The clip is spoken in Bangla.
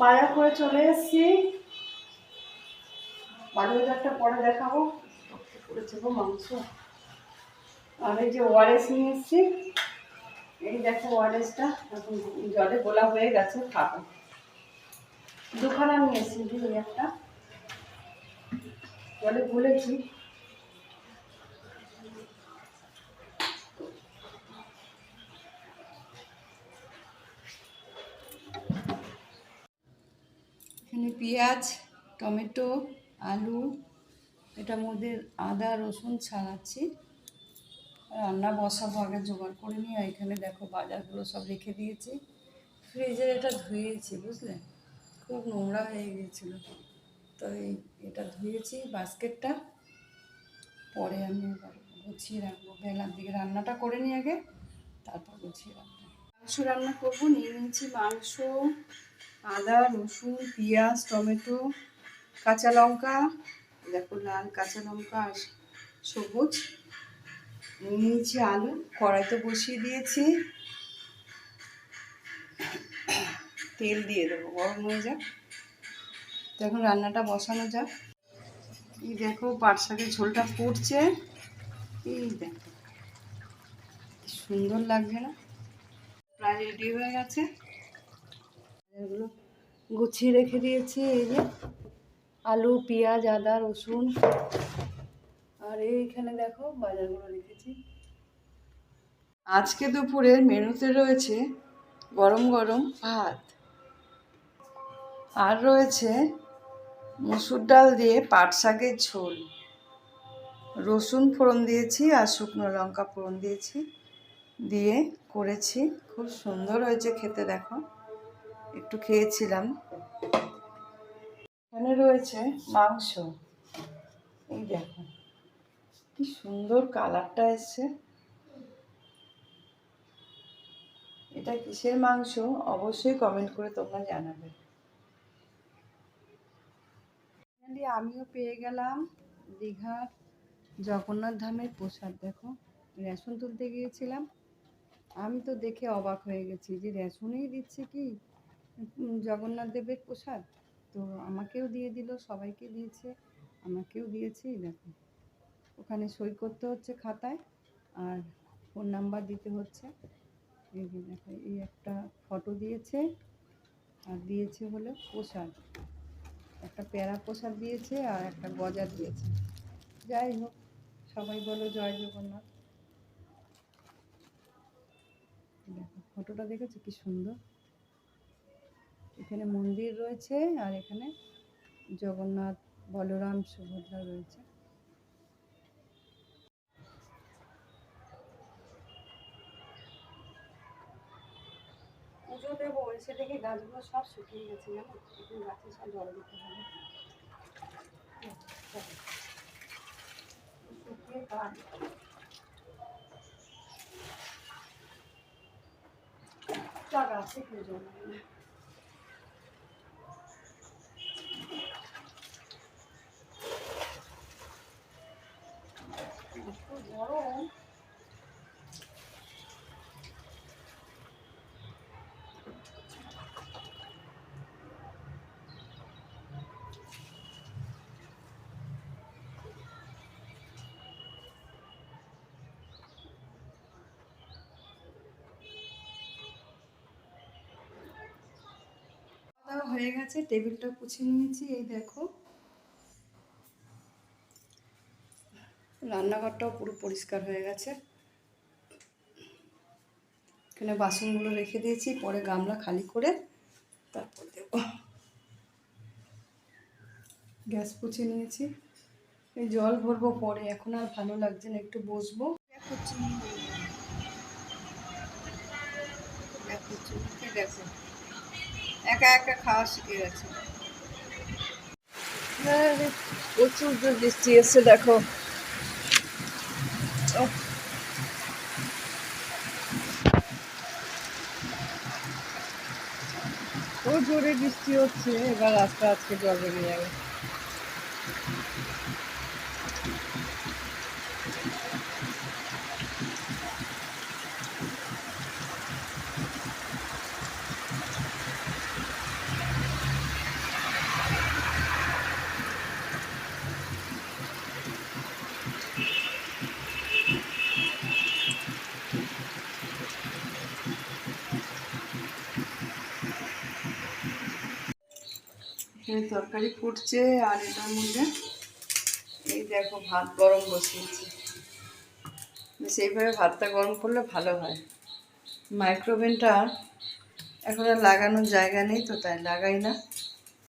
বাজার করে চলে এসেছি। একটা পরে দেখাবো। পড়েছে গো মাংস। আর এই যে ওয়ারেস নিয়ে এসেছি এই দেখো ওয়ারেসটা এখন জলে গোলা হয়ে গেছে খাব। দুখানা নিয়ে এসেছি দুই একটা। জলে গুলেছি এখানে পেঁয়াজ, টমেটো, আলু এটার মধ্যে আদা, রসুন ছাড়াচ্ছি। রান্না বসাবো, আগে জোগাড় করে নিয়ে এখানে দেখো বাজারগুলো সব রেখে দিয়েছি। ফ্রিজে এটা ধুয়েছি, বুঝলে? খুব নোংরা হয়ে গিয়েছিল। তো এটা ধুয়েছি বাস্কেটটা। পরে আমি এবার গুছিয়ে রাখব। বেলার দিকে রান্নাটা করে নিই আগে, তারপর গুছিয়ে রাখব। মাংস রান্না করব, নিয়ে নিয়েছি মাংস আদা, রসুন, পেঁয়াজ, টমেটো, কাঁচা লঙ্কা, দেখো লাল কাঁচা লঙ্কা আর সবুজ। নিয়ে নিয়েছি আলু, কড়াইতে বসিয়ে দিয়েছি। তেল দিয়ে দেবো, গরম হয়ে যাক। এখন রান্নাটা বসানো যাক। এই দেখো, পাট শাকের ঝোলটা ফুটছে। এই দেখো সুন্দর লাগছে না? প্রায় রেডি হয়ে গেছে। এগুলো গুছিয়ে রেখে দিয়েছি, এই যে আলু, পেঁয়াজ, আদা, রসুন। আর এইখানে দেখো বাজারগুলো রেখেছি। আজকে দুপুরের মেনুতে রয়েছে গরম গরম ভাত। আর রয়েছে মুসুর ডাল দিয়ে পাট শাকের ঝোল। রসুন ফোড়ন দিয়েছি আর শুকনো লঙ্কা ফোড়ন দিয়েছি, দিয়ে করেছি। খুব সুন্দর হয়েছে খেতে, দেখো। একটু খেয়েছিলাম। এখানে রয়েছে মাংস। এই দেখো, কি সুন্দর কালারটা এসছে। এটা কিসের মাংস? অবশ্যই কমেন্ট করে তোমরা জানাবে। আমিও পেয়ে গেলাম দীঘার জগন্নাথ ধামের প্রসাদ। দেখো, রেশন তুলতে গিয়েছিলাম। আমি তো দেখে অবাক হয়ে গেছি যে রেশনেই দিচ্ছে কি? জগন্নাথ দেবের প্রসাদ। তো আমাকেও দিয়ে দিল, সবাইকে দিয়েছে, আমাকেও দিয়েছে, এই দেখো। ওখানে সই করতে হচ্ছে খাতায়, আর ফোন নাম্বার দিতে হচ্ছে। এই যে দেখো, এই একটা ফটো দিয়েছে, আর দিয়েছে হলো প্রসাদ। একটা প্যারা প্রসাদ দিয়েছে, আর একটা গজা দিয়েছে। যাই হোক, সবাই বলো জয় জগন্নাথ। দেখো ফটোটা দেখেছ? কি সুন্দর। এখানে মন্দির রয়েছে আর এখানে জগন্নাথ, বলরাম, সুভদ্রা রয়েছে। পুজো দেবো দেখে গাছগুলো সব শুকিয়ে গেছে, জানো? এখন গাছে সব জল দিতে হবে। শুকিয়ে কাঠ। একটা গাছে হয় না হয়ে গেছে টেবিলটা পুছিয়ে নিয়েছি এই দেখো। রান্নাঘরটাও পুরো পরিষ্কার হয়ে গেছে। এখানে বাসনগুলো রেখে দিয়েছি পরে গামলা খালি করে তারপর দেব। গ্যাস পুছে নিয়েছি। এই জল ভরবো পরে এখন আর ভালো লাগছে না একটু বসবো। দেখো চিনি দেখো চিনিকে দেখো একা একা খাওয়া শিখে গেছে। প্রচুর বৃষ্টি এসছে দেখো। ও জোরে বৃষ্টি হচ্ছে এবার রাস্তা আজকে জল বেরিয়ে যাবে এখানে তরকারি ফুটছে আর এটার মধ্যে এই দেখো ভাত গরম বসিয়েছি। সেইভাবে ভাতটা গরম করলে ভালো হয়। মাইক্রোওভেনটা এখন আর লাগানোর জায়গা নেই তো, তাই লাগাই না।